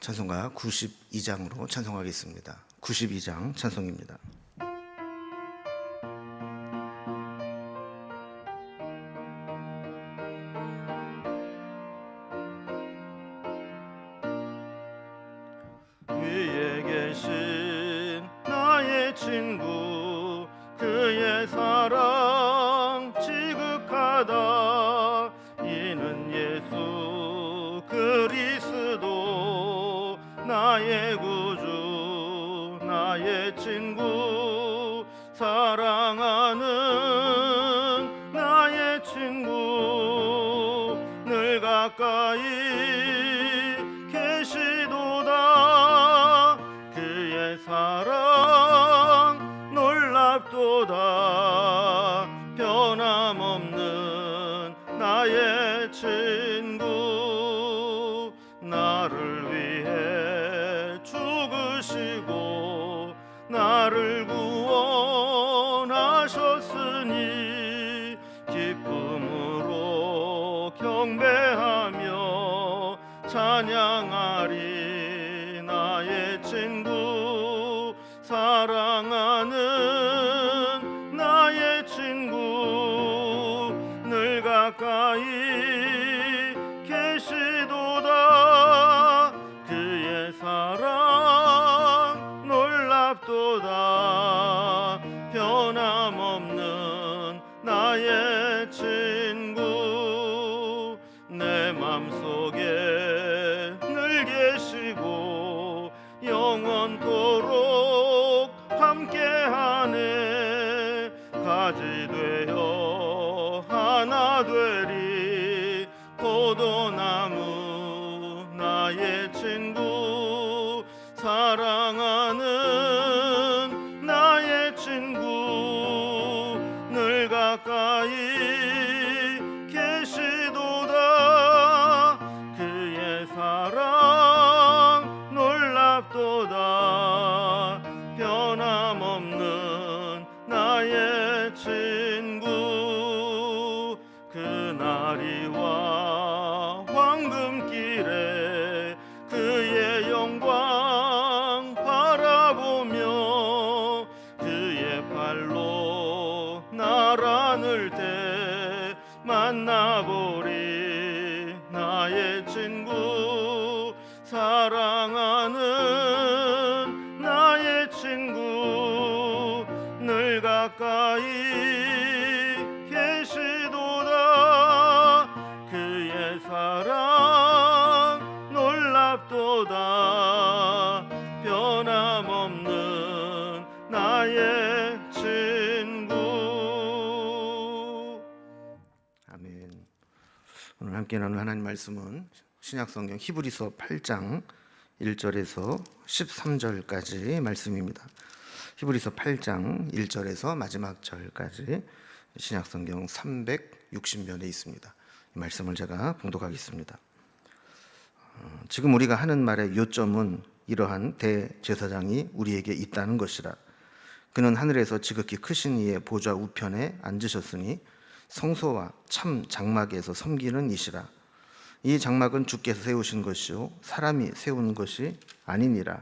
찬송가 92장으로 찬송하겠습니다. 92장 찬송입니다. 나의 친구 사랑하는 친구 사랑 만나보리. 나의 친구 사랑하 함께 나눌 하나님 말씀은 신약 성경 히브리서 8장 1절에서 13절까지 말씀입니다. 히브리서 8장 1절에서 마지막 절까지 신약 성경 360면에 있습니다. 이 말씀을 제가 봉독하겠습니다. 어, 지금 우리가 하는 말의 요점은 이러한 대제사장이 우리에게 있다는 것이라. 그는 하늘에서 지극히 크신 이의 보좌 우편에 앉으셨으니 성소와 참 장막에서 섬기는 이시라. 이 장막은 주께서 세우신 것이요 사람이 세운 것이 아니니라.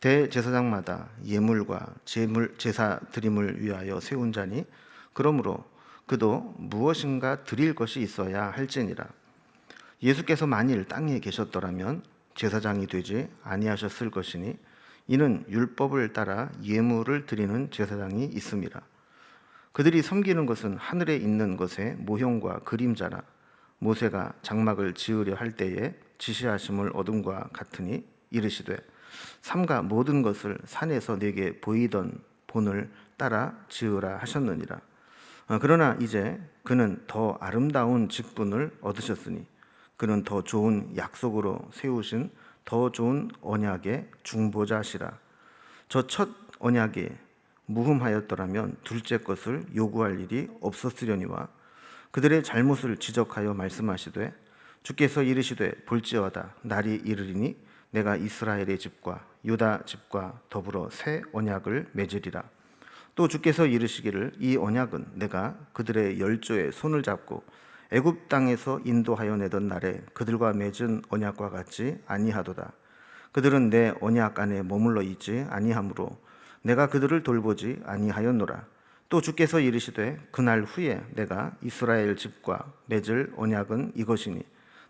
대제사장마다 예물과 제물 제사 드림을 위하여 세운 자니 그러므로 그도 무엇인가 드릴 것이 있어야 할지니라. 예수께서 만일 땅에 계셨더라면 제사장이 되지 아니하셨을 것이니 이는 율법을 따라 예물을 드리는 제사장이 있음이라. 그들이 섬기는 것은 하늘에 있는 것의 모형과 그림자라. 모세가 장막을 지으려 할 때에 지시하심을 얻음과 같으니 이르시되 삼가 모든 것을 산에서 내게 보이던 본을 따라 지으라 하셨느니라. 어, 그러나 이제 그는 더 아름다운 직분을 얻으셨으니 그는 더 좋은 약속으로 세우신 더 좋은 언약의 중보자시라. 저 첫 언약이 무흠하였더라면 둘째 것을 요구할 일이 없었으려니와 그들의 잘못을 지적하여 말씀하시되 주께서 이르시되 볼지어다 날이 이르리니 내가 이스라엘의 집과 유다 집과 더불어 새 언약을 맺으리라. 또 주께서 이르시기를 이 언약은 내가 그들의 열조의 손을 잡고 애굽 땅에서 인도하여 내던 날에 그들과 맺은 언약과 같지 아니하도다. 그들은 내 언약 안에 머물러 있지 아니하므로 내가 그들을 돌보지 아니하였노라. 또 주께서 이르시되 그날 후에 내가 이스라엘 집과 맺을 언약은 이것이니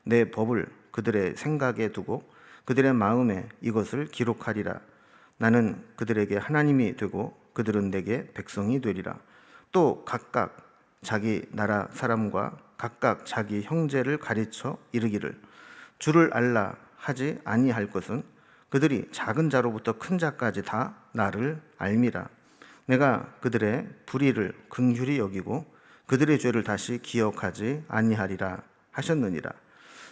내 법을 그들의 생각에 두고 그들의 마음에 이것을 기록하리라. 나는 그들에게 하나님이 되고 그들은 내게 백성이 되리라. 또 각각 자기 나라 사람과 각각 자기 형제를 가르쳐 이르기를 주를 알라 하지 아니할 것은 그들이 작은 자로부터 큰 자까지 다 나를 알미라. 내가 그들의 불의를 긍휼히 여기고 그들의 죄를 다시 기억하지 아니하리라 하셨느니라.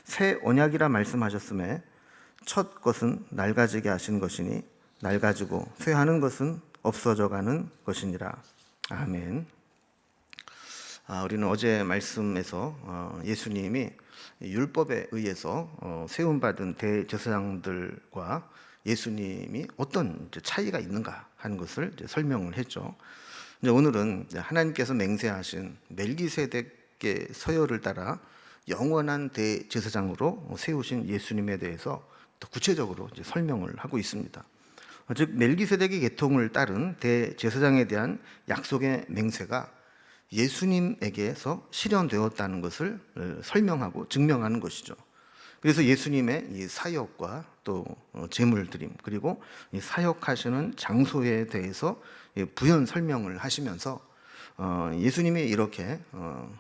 새 언약이라 말씀하셨음에 첫 것은 낡아지게 하신 것이니 낡아지고 쇠하는 것은 없어져 가는 것이니라. 아멘. 아, 우리는 어제 말씀에서 어, 예수님이 율법에 의해서 어, 세움받은 대제사장들과 예수님이 어떤 차이가 있는가 하는 것을 설명을 했죠. 오늘은 하나님께서 맹세하신 멜기세덱의 서열을 따라 영원한 대제사장으로 세우신 예수님에 대해서 더 구체적으로 설명을 하고 있습니다. 어, 즉 멜기세덱의 계통을 따른 대제사장에 대한 약속의 맹세가 예수님에게서 실현되었다는 것을 어, 설명하고 증명하는 것이죠. 그래서 예수님의 이 사역과 또 어, 제물 드림 그리고 이 사역하시는 장소에 대해서 이 부연 설명을 하시면서 어, 예수님이 이렇게 어,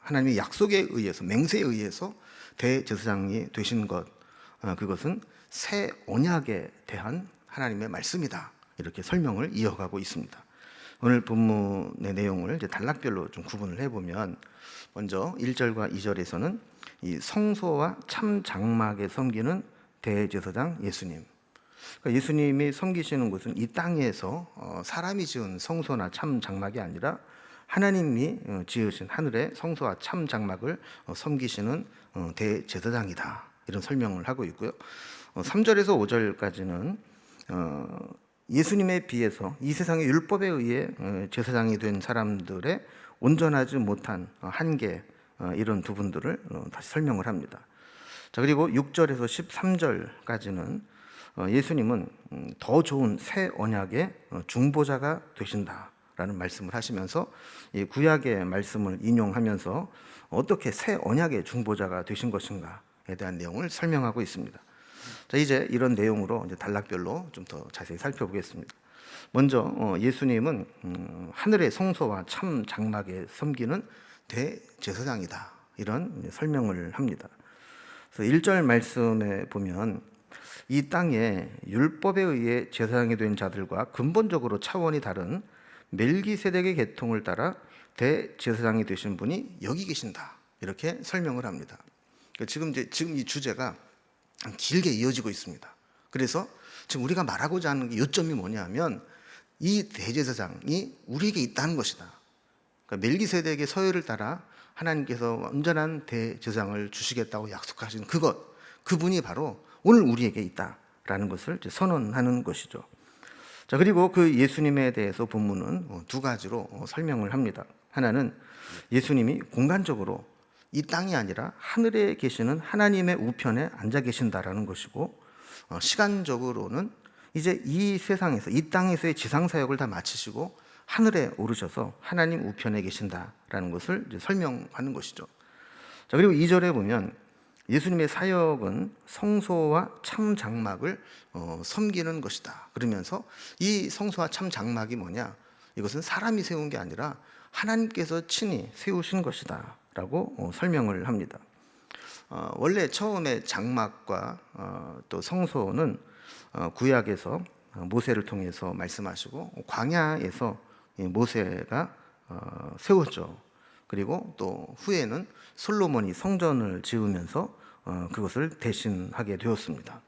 하나님의 약속에 의해서 맹세에 의해서 대제사장이 되신 것 어, 그것은 새 언약에 대한 하나님의 말씀이다 이렇게 설명을 이어가고 있습니다. 오늘 본문의 내용을 이제 단락별로 좀 구분을 해보면 먼저 1절과 2절에서는 이 성소와 참 장막에 섬기는 대제사장 예수님. 그러니까 예수님이 섬기시는 곳은 이 땅에서 어, 사람이 지은 성소나 참 장막이 아니라 하나님이 어, 지으신 하늘의 성소와 참 장막을 어, 섬기시는 어, 대제사장이다. 이런 설명을 하고 있고요. 어, 3절에서 5절까지는 어, 예수님에 비해서 이 세상의 율법에 의해 어, 제사장이 된 사람들의 온전하지 못한 어, 한계 어, 이런 부분들을 어, 다시 설명을 합니다. 자 그리고 6절에서 13절까지는 어, 예수님은 음, 더 좋은 새 언약의 어, 중보자가 되신다라는 말씀을 하시면서 이 구약의 말씀을 인용하면서 어떻게 새 언약의 중보자가 되신 것인가에 대한 내용을 설명하고 있습니다. 자 이제 이런 내용으로 이제 단락별로 좀 더 자세히 살펴보겠습니다. 먼저 어, 예수님은 음, 하늘의 성소와 참 장막에 섬기는 대제사장이다 이런 설명을 합니다. 그래서 1절 말씀에 보면 이 땅에 율법에 의해 제사장이 된 자들과 근본적으로 차원이 다른 멜기세덱의 계통을 따라 대제사장이 되신 분이 여기 계신다 이렇게 설명을 합니다. 그러니까 지금 이제 지금 이 주제가 길게 이어지고 있습니다. 그래서 지금 우리가 말하고자 하는 게 요점이 뭐냐면 이 대제사장이 우리에게 있다는 것이다. 그러니까 멜기세덱의 서열을 따라 하나님께서 온전한 대제사장을 주시겠다고 약속하신 그것, 그분이 바로 오늘 우리에게 있다라는 것을 선언하는 것이죠. 자 그리고 그 예수님에 대해서 본문은 어, 두 가지로 어, 설명을 합니다. 하나는 예수님이 공간적으로 이 땅이 아니라 하늘에 계시는 하나님의 우편에 앉아 계신다라는 것이고 어, 시간적으로는 이제 이 세상에서 이 땅에서의 지상 사역을 다 마치시고 하늘에 오르셔서 하나님 우편에 계신다라는 것을 설명하는 것이죠. 자 그리고 2절에 보면 예수님의 사역은 성소와 참 장막을 어, 섬기는 것이다. 그러면서 이 성소와 참 장막이 뭐냐? 이것은 사람이 세운 게 아니라 하나님께서 친히 세우신 것이다 라고 어, 설명을 합니다. 어, 원래 처음에 장막과 어, 또 성소는 어, 구약에서 어, 모세를 통해서 말씀하시고 광야에서 이 모세가 어, 세웠죠. 그리고 또 후에는 솔로몬이 성전을 지으면서 어, 그것을 대신하게 되었습니다.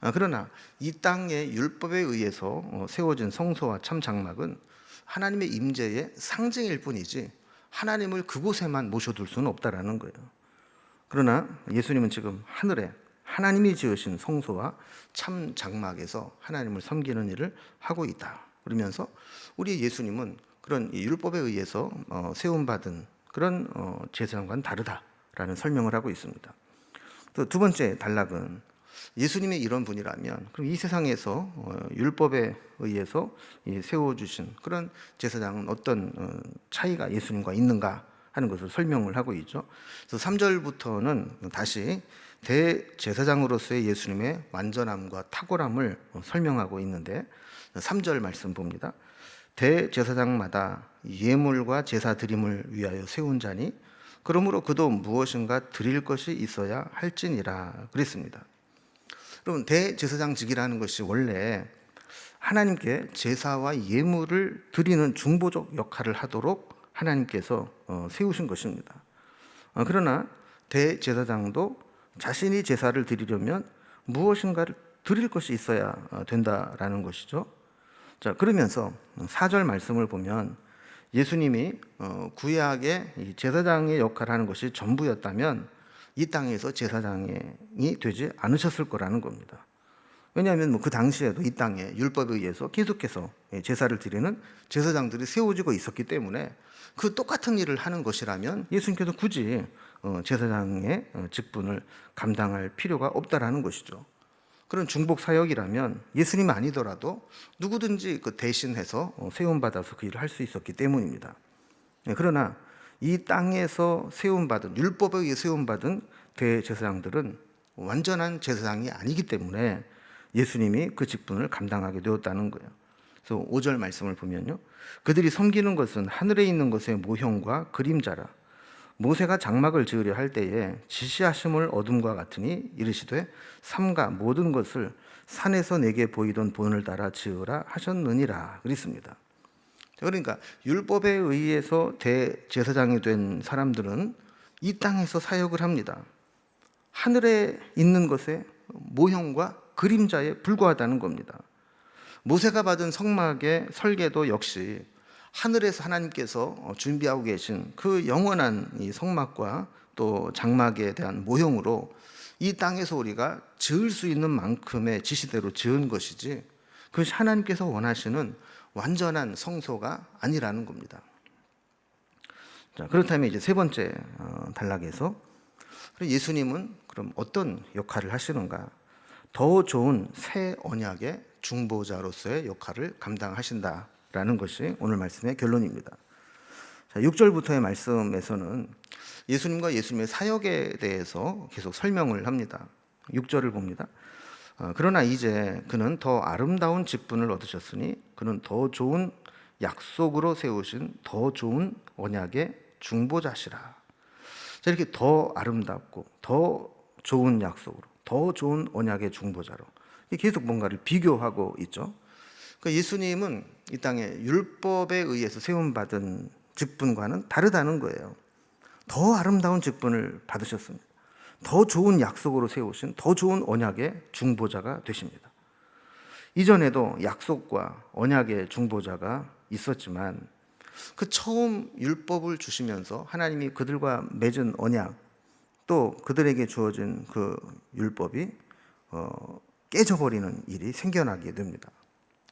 아, 그러나 이 땅의 율법에 의해서 어, 세워진 성소와 참 장막은 하나님의 임재의 상징일 뿐이지 하나님을 그곳에만 모셔둘 수는 없다라는 거예요. 그러나 예수님은 지금 하늘에 하나님이 지으신 성소와 참 장막에서 하나님을 섬기는 일을 하고 있다. 그러면서 우리 예수님은 그런 이 율법에 의해서 어, 세움받은 그런 어, 제사장과는 다르다라는 설명을 하고 있습니다. 또 두 번째 단락은 예수님이 이런 분이라면 그럼 이 세상에서 어, 율법에 의해서 이 세워주신 그런 제사장은 어떤 어, 차이가 예수님과 있는가 하는 것을 설명을 하고 있죠. 그래서 3절부터는 다시 대제사장으로서의 예수님의 완전함과 탁월함을 어, 설명하고 있는데 3절 말씀 봅니다. 대제사장마다 예물과 제사 드림을 위하여 세운 자니 그러므로 그도 무엇인가 드릴 것이 있어야 할지니라 그랬습니다. 여러분 대제사장직이라는 것이 원래 하나님께 제사와 예물을 드리는 중보적 역할을 하도록 하나님께서 어, 세우신 것입니다. 어, 그러나 대제사장도 자신이 제사를 드리려면 무엇인가를 드릴 것이 있어야 어, 된다라는 것이죠. 자 그러면서 4절 말씀을 보면 예수님이 어, 구약의 이 제사장의 역할을 하는 것이 전부였다면 이 땅에서 제사장이 되지 않으셨을 거라는 겁니다. 왜냐하면 뭐그 당시에도 이 땅에 율법에 의해서 계속해서 예, 제사를 드리는 제사장들이 세워지고 있었기 때문에 그 똑같은 일을 하는 것이라면 예수님께서 굳이 어, 제사장의 어, 직분을 감당할 필요가 없다라는 것이죠. 그런 중복 사역이라면 예수님 아니더라도 누구든지 그 대신해서 어, 세움 받아서 그 일을 할 수 있었기 때문입니다. 예, 그러나 이 땅에서 세움 받은 율법에 의해 세움 받은 대제사장들은 완전한 제사장이 아니기 때문에 예수님이 그 직분을 감당하게 되었다는 거예요. 그래서 5절 말씀을 보면요. 그들이 섬기는 것은 하늘에 있는 것의 모형과 그림자라. 모세가 장막을 지으려 할 때에 지시하심을 얻음과 같으니 이르시되 삼가 모든 것을 산에서 내게 보이던 본을 따라 지으라 하셨느니라 그랬습니다. 그러니까 율법에 의해서 대제사장이 된 사람들은 이 땅에서 사역을 합니다. 하늘에 있는 것의 모형과 그림자에 불과하다는 겁니다. 모세가 받은 성막의 설계도 역시 하늘에서 하나님께서 준비하고 계신 그 영원한 이 성막과 또 장막에 대한 모형으로 이 땅에서 우리가 지을 수 있는 만큼의 지시대로 지은 것이지 그것이 하나님께서 원하시는 완전한 성소가 아니라는 겁니다. 자, 그렇다면 이제 세 번째 어, 단락에서 예수님은 그럼 어떤 역할을 하시는가? 더 좋은 새 언약의 중보자로서의 역할을 감당하신다라는 것이 오늘 말씀의 결론입니다. 자, 6절부터의 말씀에서는 예수님과 예수님의 사역에 대해서 계속 설명을 합니다. 6절을 봅니다. 어, 그러나 이제 그는 더 아름다운 직분을 얻으셨으니 그는 더 좋은 약속으로 세우신 더 좋은 언약의 중보자시라. 자, 이렇게 더 아름답고 더 좋은 약속으로 더 좋은 언약의 중보자로 계속 뭔가를 비교하고 있죠. 그 예수님은 이 땅에 율법에 의해서 세움받은 직분과는 다르다는 거예요. 더 아름다운 직분을 받으셨습니다. 더 좋은 약속으로 세우신 더 좋은 언약의 중보자가 되십니다. 이전에도 약속과 언약의 중보자가 있었지만 그 처음 율법을 주시면서 하나님이 그들과 맺은 언약 또 그들에게 주어진 그 율법이 어, 깨져버리는 일이 생겨나게 됩니다.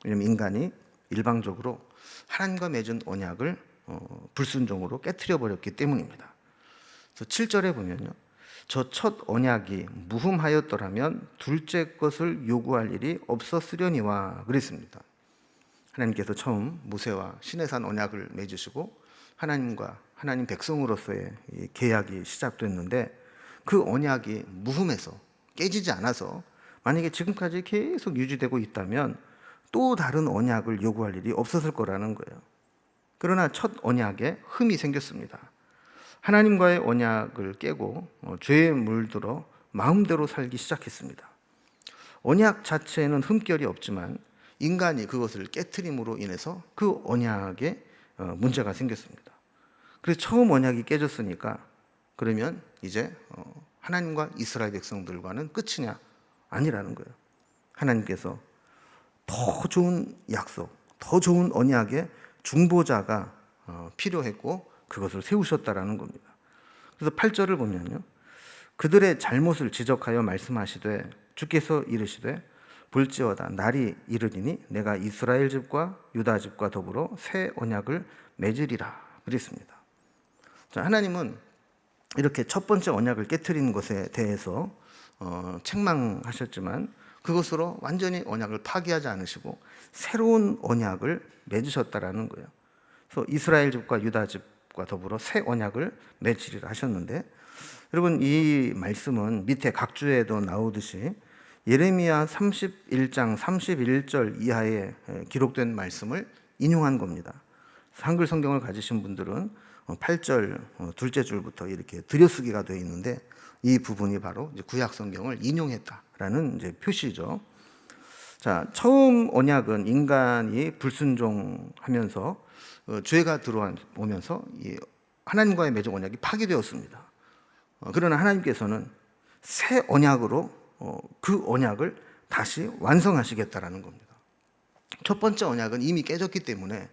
왜냐하면 인간이 일방적으로 하나님과 맺은 언약을 어, 불순종으로 깨뜨려 버렸기 때문입니다. 그래서 7절에 보면요. 저 첫 언약이 무흠하였더라면 둘째 것을 요구할 일이 없었으려니와 그랬습니다. 하나님께서 처음 모세와 시내산 언약을 맺으시고 하나님과 하나님 백성으로서의 계약이 시작됐는데 그 언약이 무흠해서 깨지지 않아서 만약에 지금까지 계속 유지되고 있다면 또 다른 언약을 요구할 일이 없었을 거라는 거예요. 그러나 첫 언약에 흠이 생겼습니다. 하나님과의 언약을 깨고 어, 죄에 물들어 마음대로 살기 시작했습니다. 언약 자체에는 흠결이 없지만 인간이 그것을 깨뜨림으로 인해서 그 언약에 어, 문제가 생겼습니다. 그래서 처음 언약이 깨졌으니까 그러면 이제 어, 하나님과 이스라엘 백성들과는 끝이냐? 아니라는 거예요. 하나님께서 더 좋은 약속, 더 좋은 언약의 중보자가 어, 필요했고 그것을 세우셨다라는 겁니다. 그래서 8절을 보면요. 그들의 잘못을 지적하여 말씀하시되 주께서 이르시되 볼지어다 날이 이르리니 내가 이스라엘 집과 유다 집과 더불어 새 언약을 맺으리라 그랬습니다. 자, 하나님은 이렇게 첫 번째 언약을 깨뜨리는 것에 대해서 어, 책망하셨지만 그것으로 완전히 언약을 파기하지 않으시고 새로운 언약을 맺으셨다라는 거예요. 그래서 이스라엘 집과 유다 집 과 더불어 새 언약을 맺으리라 하셨는데 여러분 이 말씀은 밑에 각주에도 나오듯이 예레미야 31장 31절 이하에 기록된 말씀을 인용한 겁니다. 한글 성경을 가지신 분들은 8절 어, 둘째 줄부터 이렇게 들여쓰기가 되어 있는데 이 부분이 바로 구약 성경을 인용했다라는 이제 표시죠. 자, 처음 언약은 인간이 불순종하면서 어, 죄가 들어오면서 이 하나님과의 맺은 언약이 파기되었습니다. 어, 그러나 하나님께서는 새 언약으로 어, 그 언약을 다시 완성하시겠다라는 겁니다. 첫 번째 언약은 이미 깨졌기 때문에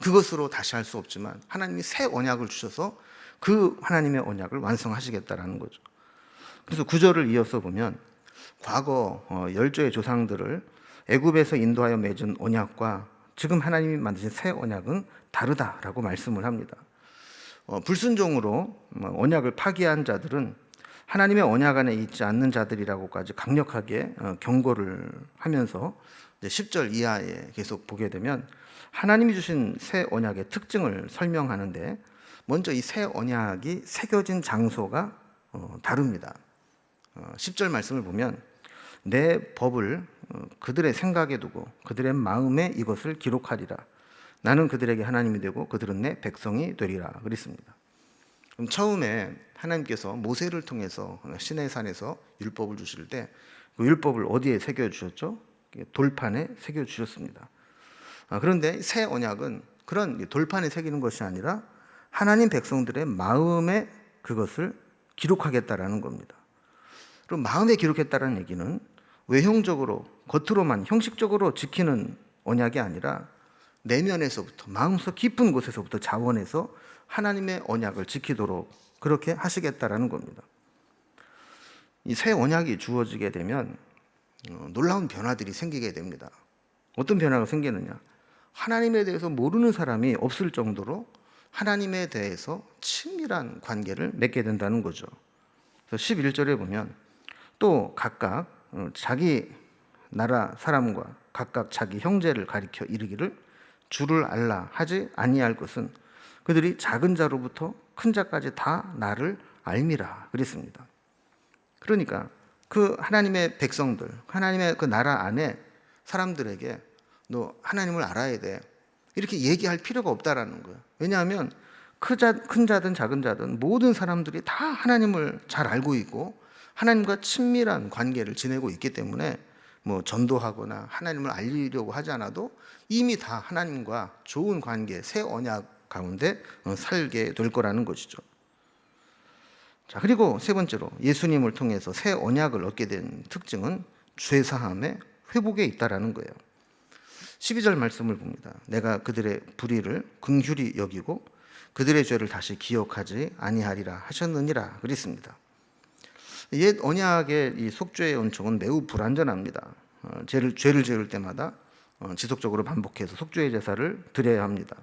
그것으로 다시 할 수 없지만 하나님이 새 언약을 주셔서 그 하나님의 언약을 완성하시겠다라는 거죠. 그래서 구절을 이어서 보면 과거 어, 열조의 조상들을 애굽에서 인도하여 맺은 언약과 지금 하나님이 만드신 새 언약은 다르다라고 말씀을 합니다. 어, 불순종으로 뭐 언약을 파기한 자들은 하나님의 언약 안에 있지 않는 자들이라고까지 강력하게 어, 경고를 하면서 이제 10절 이하에 계속 보게 되면 하나님이 주신 새 언약의 특징을 설명하는데 먼저 이 새 언약이 새겨진 장소가 어, 다릅니다. 어, 10절 말씀을 보면 내 법을 어, 그들의 생각에 두고 그들의 마음에 이것을 기록하리라. 나는 그들에게 하나님이 되고 그들은 내 백성이 되리라. 그랬습니다. 그럼 처음에 하나님께서 모세를 통해서 시내 산에서 율법을 주실 때 그 율법을 어디에 새겨 주셨죠? 돌판에 새겨 주셨습니다. 아, 그런데 새 언약은 그런 돌판에 새기는 것이 아니라 하나님 백성들의 마음에 그것을 기록하겠다라는 겁니다. 그럼 마음에 기록했다는 얘기는 외형적으로 겉으로만 형식적으로 지키는 언약이 아니라 내면에서부터 마음속 깊은 곳에서부터 자원해서 하나님의 언약을 지키도록 그렇게 하시겠다라는 겁니다. 이 새 언약이 주어지게 되면 어, 놀라운 변화들이 생기게 됩니다. 어떤 변화가 생기느냐? 하나님에 대해서 모르는 사람이 없을 정도로 하나님에 대해서 친밀한 관계를 맺게 된다는 거죠. 그래서 11절에 보면 또 각각 어, 자기 나라 사람과 각각 자기 형제를 가리켜 이르기를 주를 알라 하지 아니할 것은 그들이 작은 자로부터 큰 자까지 다 나를 알미라 그랬습니다. 그러니까 그 하나님의 백성들, 하나님의 그 나라 안에 사람들에게 너 하나님을 알아야 돼. 이렇게 얘기할 필요가 없다라는 거예요. 왜냐하면 큰 자든 작은 자든 모든 사람들이 다 하나님을 잘 알고 있고 하나님과 친밀한 관계를 지내고 있기 때문에 뭐 전도하거나 하나님을 알리려고 하지 않아도 이미 다 하나님과 좋은 관계, 새 언약 가운데 어, 살게 될 거라는 것이죠. 자, 그리고 세 번째로 예수님을 통해서 새 언약을 얻게 된 특징은 죄 사함의 회복에 있다라는 거예요. 12절 말씀을 봅니다. 내가 그들의 불의를 긍휼히 여기고 그들의 죄를 다시 기억하지 아니하리라 하셨느니라 그랬습니다. 옛 언약의 이 속죄의 은총은 매우 불완전합니다. 어, 죄를 죄를 지을 때마다 어, 지속적으로 반복해서 속죄의 제사를 드려야 합니다.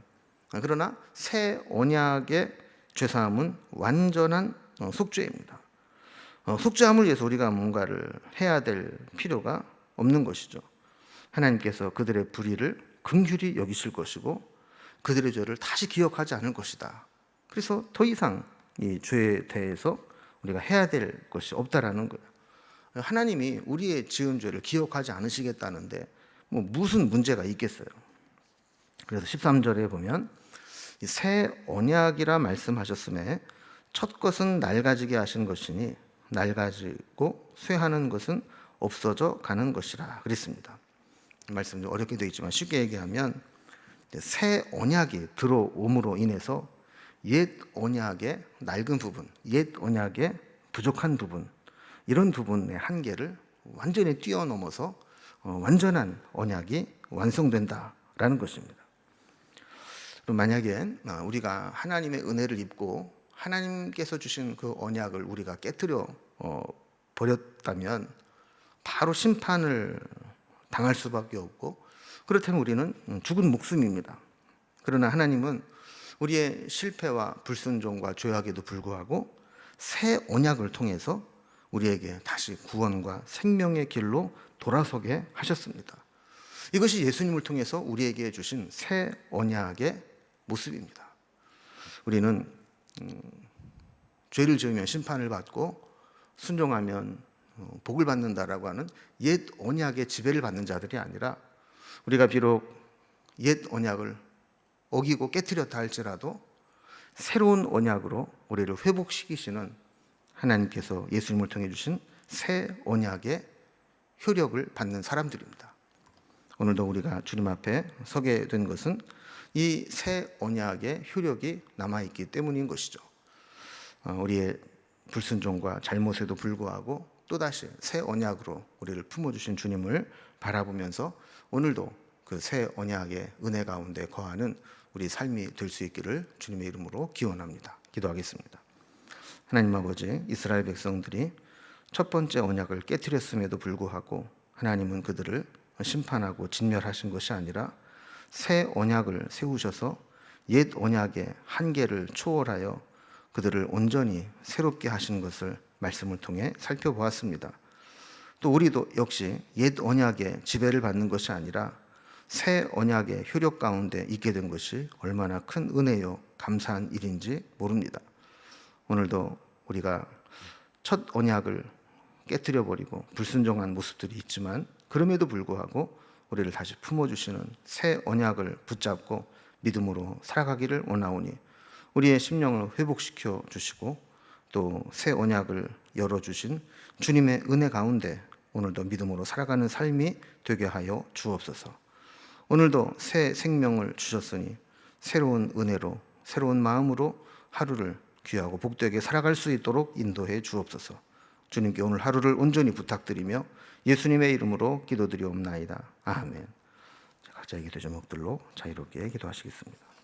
아, 그러나 새 언약의 죄 사함은 완전한 어, 속죄입니다. 어, 속죄함을 위해서 우리가 뭔가를 해야 될 필요가 없는 것이죠. 하나님께서 그들의 불의를 긍휼히 여기실 것이고 그들의 죄를 다시 기억하지 않을 것이다. 그래서 더 이상 이 죄에 대해서 우리가 해야 될 것이 없다라는 거예요. 하나님이 우리의 지은 죄를 기억하지 않으시겠다는데 뭐 무슨 문제가 있겠어요. 그래서 13절에 보면 새 언약이라 말씀하셨음에 첫 것은 낡아지게 하신 것이니 낡아지고 쇠하는 것은 없어져 가는 것이라 그랬습니다. 말씀 좀 어렵게 되어 있지만 쉽게 얘기하면 새 언약이 들어옴으로 인해서 옛 언약의 낡은 부분, 옛 언약의 부족한 부분 이런 부분의 한계를 완전히 뛰어넘어서 어, 완전한 언약이 완성된다라는 것입니다. 만약에 어, 우리가 하나님의 은혜를 입고 하나님께서 주신 그 언약을 우리가 깨뜨려 어, 버렸다면 바로 심판을 당할 수밖에 없고 그렇다면 우리는 죽은 목숨입니다. 그러나 하나님은 우리의 실패와 불순종과 죄악에도 불구하고 새 언약을 통해서 우리에게 다시 구원과 생명의 길로 돌아서게 하셨습니다. 이것이 예수님을 통해서 우리에게 주신 새 언약의 모습입니다. 우리는 음, 죄를 지으면 심판을 받고 순종하면 어, 복을 받는다라고 하는 옛 언약의 지배를 받는 자들이 아니라 우리가 비록 옛 언약을 어기고 깨뜨렸다 할지라도 새로운 언약으로 우리를 회복시키시는 하나님께서 예수님을 통해 주신 새 언약의 효력을 받는 사람들입니다. 오늘도 우리가 주님 앞에 서게 된 것은 이 새 언약의 효력이 남아 있기 때문인 것이죠. 어, 우리의 불순종과 잘못에도 불구하고 또다시 새 언약으로 우리를 품어 주신 주님을 바라보면서 오늘도 그 새 언약의 은혜 가운데 거하는 우리 삶이 될 수 있기를 주님의 이름으로 기원합니다. 기도하겠습니다. 하나님 아버지 이스라엘 백성들이 첫 번째 언약을 깨뜨렸음에도 불구하고 하나님은 그들을 심판하고 진멸하신 것이 아니라 새 언약을 세우셔서 옛 언약의 한계를 초월하여 그들을 온전히 새롭게 하신 것을 말씀을 통해 살펴보았습니다. 또 우리도 역시 옛 언약의 지배를 받는 것이 아니라 새 언약의 효력 가운데 있게 된 것이 얼마나 큰 은혜요 감사한 일인지 모릅니다. 오늘도 우리가 첫 언약을 깨뜨려 버리고 불순종한 모습들이 있지만 그럼에도 불구하고 우리를 다시 품어 주시는 새 언약을 붙잡고 믿음으로 살아가기를 원하오니 우리의 심령을 회복시켜 주시고 또 새 언약을 열어 주신 주님의 은혜 가운데 오늘도 믿음으로 살아가는 삶이 되게 하여 주옵소서. 오늘도 새 생명을 주셨으니 새로운 은혜로 새로운 마음으로 하루를 귀하고 복되게 살아갈 수 있도록 인도해 주옵소서. 주님께 오늘 하루를 온전히 부탁드리며 예수님의 이름으로 기도드리옵나이다. 아멘. 각자의 기도 제목들로 자유롭게 기도하시겠습니다.